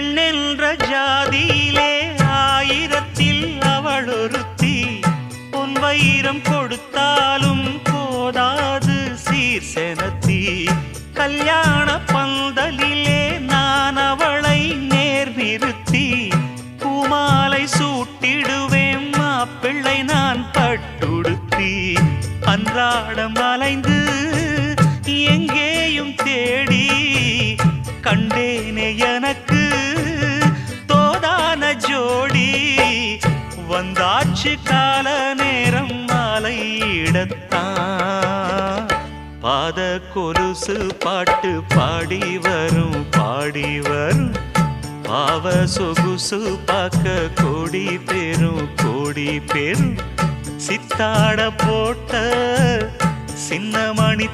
பெண்ணென்ற ஜாதியிலே ஆயிரத்தில் அவளொருத்தி. பொன் வைரம் கொடுத்தாலும் போதாது சீர்செனத்தி. கல்யாண பந்தலிலே நான் அவளை நேர்விருத்தி பூமாலை சூட்டிடுவேன் மாப்பிள்ளை நான் பட்டுடுத்தி. அன்றாடம் அலைந்து எங்கேயும் தேடி. கண்டேனே எனக்கு வந்தாச்சு கால நேரம் மாலை இடத்தான் பாத கொலுசு பாட்டு பாடி வரும் பாடி வரும். பாவ சொகுசு பார்க்க கோடி பெரும் கோடி பெரும். சித்தாட போட்ட சின்னமணி